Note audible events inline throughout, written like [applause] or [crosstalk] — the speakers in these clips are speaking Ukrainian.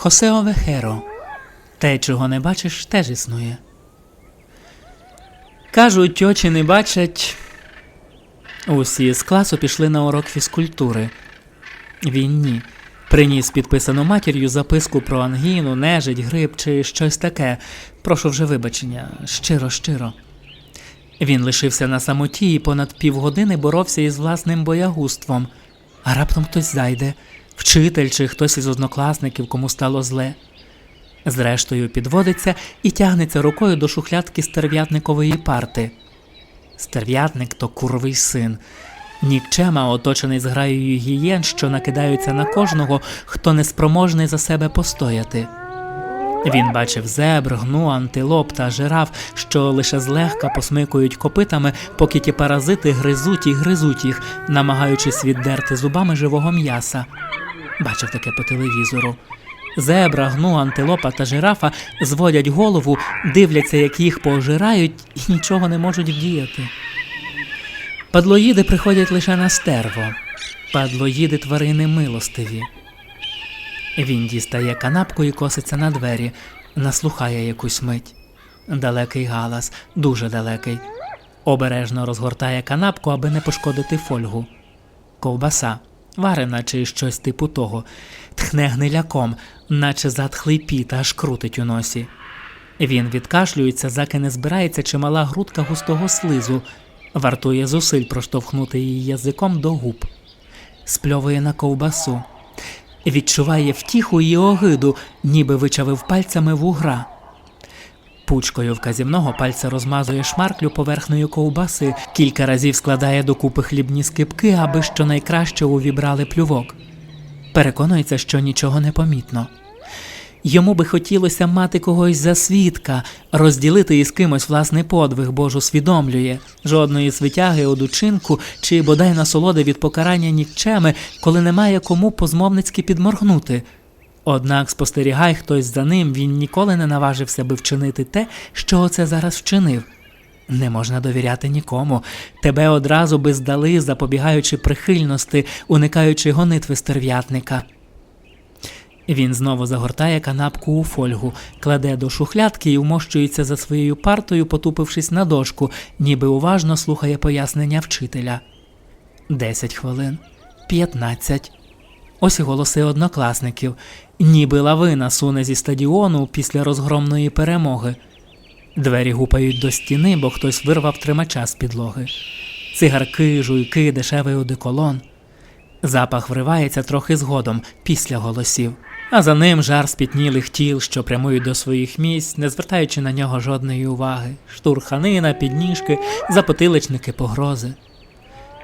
Хосео Вехеро. Те, чого не бачиш, теж існує. Кажуть, очі не бачать. Усі з класу пішли на урок фізкультури. Він ні. Приніс підписану матір'ю записку про ангіну, нежить, грип чи щось таке. Прошу вже вибачення, щиро, щиро. Він лишився на самоті і понад півгодини боровся із власним боягузтвом. А раптом хтось зайде, вчитель чи хтось із однокласників, кому стало зле. Зрештою, підводиться і тягнеться рукою до шухлядки стерв'ятникової парти. Стерв'ятник то курвий син. Нікчема, оточений зграєю гієн, що накидаються на кожного, хто неспроможний за себе постояти. Він бачив зебр, гну, антилоп та жираф, що лише злегка посмикують копитами, поки ті паразити гризуть і гризуть їх, намагаючись віддерти зубами живого м'яса. Бачив таке по телевізору. Зебра, гну, антилопа та жирафа зводять голову, дивляться, як їх пожирають, і нічого не можуть вдіяти. Падлоїди приходять лише на стерво. Падлоїди тварини милостиві. Він дістає канапку і коситься на двері, наслухає якусь мить. Далекий галас, дуже далекий. Обережно розгортає канапку, аби не пошкодити фольгу. Ковбаса, варена чи щось типу того, тхне гниляком, наче затхлий піт, аж крутить у носі. Він відкашлюється, заки не збирається чимала грудка густого слизу, вартує зусиль проштовхнути її язиком до губ, спльовує на ковбасу, відчуває втіху і огиду, ніби вичавив пальцями вугра. Пучкою вказівного пальця розмазує шмарклю поверхнею ковбаси, кілька разів складає докупи хлібні скипки, аби щонайкраще увібрали плювок. Переконується, що нічого не помітно. Йому би хотілося мати когось за свідка, розділити із кимось власний подвиг, бо ж усвідомлює жодної свитяги од учинку чи бодай насолоди від покарання нікчеми, коли немає кому позмовницьки підморгнути. Однак спостерігай хтось за ним, він ніколи не наважився би вчинити те, що оце зараз вчинив. Не можна довіряти нікому. Тебе одразу би здали, запобігаючи прихильності, уникаючи гонитви стерв'ятника. Він знову загортає канапку у фольгу, кладе до шухлядки і вмощується за своєю партою, потупившись на дошку, ніби уважно слухає пояснення вчителя. Десять хвилин, п'ятнадцять. Ось голоси однокласників, ніби лавина суне зі стадіону після розгромної перемоги. Двері гупають до стіни, бо хтось вирвав тримача з підлоги. Цигарки, жуйки, дешевий одеколон. Запах вривається трохи згодом, після голосів, а за ним жар спітнілих тіл, що прямують до своїх місць, не звертаючи на нього жодної уваги, штурханина, підніжки, запотиличники, погрози.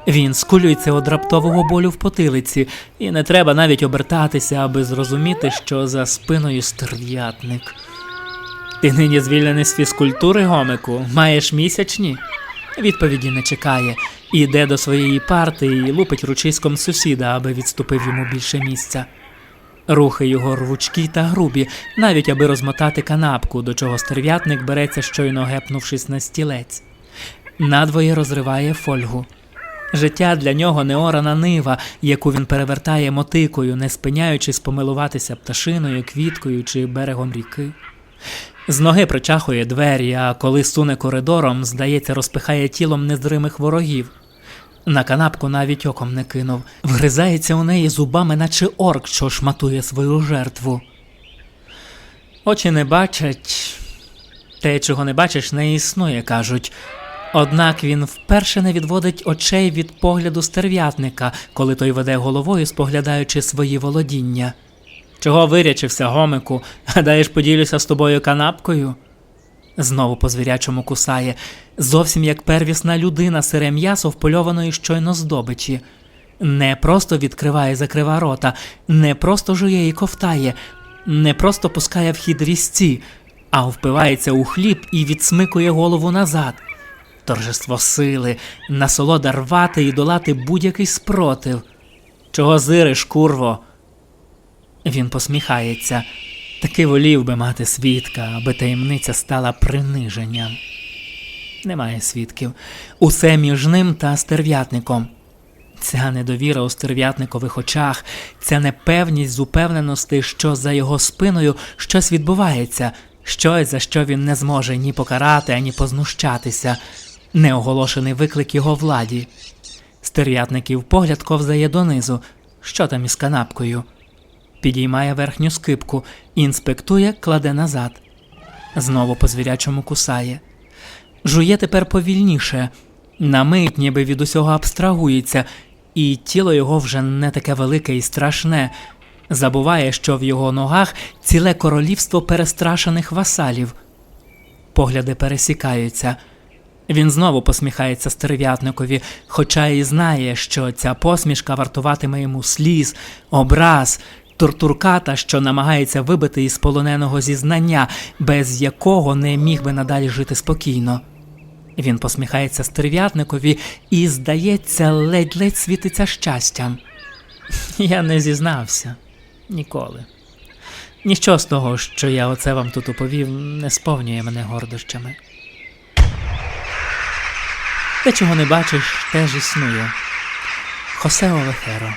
Він скулюється од раптового болю в потилиці, і не треба навіть обертатися, аби зрозуміти, що за спиною стерв'ятник. Ти нині звільнений з фізкультури, гомику, маєш місячні? Відповіді не чекає, іде до своєї парти і лупить ручиськом сусіда, аби відступив йому більше місця. Рухи його рвучкі та грубі, навіть аби розмотати канапку, до чого стерв'ятник береться, щойно гепнувшись на стілець. Надвоє розриває фольгу. Життя для нього неорана нива, яку він перевертає мотикою, не спиняючись помилуватися пташиною, квіткою чи берегом ріки. З ноги причахує двері, а коли суне коридором, здається, розпихає тілом незримих ворогів. На канапку навіть оком не кинув, вгризається у неї зубами, наче орк, що шматує свою жертву. Очі не бачать, те, чого не бачиш, не існує, кажуть. Однак він вперше не відводить очей від погляду стерв'ятника, коли той веде головою, споглядаючи свої володіння. Чого вирячився, гомику? Гадаєш, поділюся з тобою канапкою? Знову по звірячому кусає, зовсім як первісна людина сире м'ясо впольованої щойно здобичі. Не просто відкриває закрива рота, не просто жує і ковтає, не просто пускає в хід різці, а впивається у хліб і відсмикує голову назад. Торжество сили, насолода рвати і долати будь-який спротив. Чого зириш, курво? Він посміхається. Таки волів би мати свідка, аби таємниця стала приниженням. Немає свідків. Усе між ним та стерв'ятником. Ця недовіра у стерв'ятникових очах, ця непевність з упевненості, що за його спиною щось відбувається, щось, за що він не зможе ні покарати, ані познущатися, неоголошений виклик його владі. Стерв'ятників погляд ковзає донизу. Що там із канапкою? Підіймає верхню скипку, інспектує, кладе назад. Знову по звірячому кусає. Жує тепер повільніше, на мить ніби від усього абстрагується, і тіло його вже не таке велике і страшне. Забуває, що в його ногах ціле королівство перестрашених васалів. Погляди пересікаються. Він знову посміхається стерв'ятникові, хоча і знає, що ця посмішка вартуватиме йому сліз, образ, тортурката, що намагається вибити із полоненого зізнання, без якого не міг би надалі жити спокійно. Він посміхається стерв'ятникові і, здається, ледь-ледь світиться щастям. [laughs] Я не зізнався ніколи. Ніщо з того, що я оце вам тут оповів, не сповнює мене гордощами. Те, чого не бачиш, теж існує. Хосе Олехеро.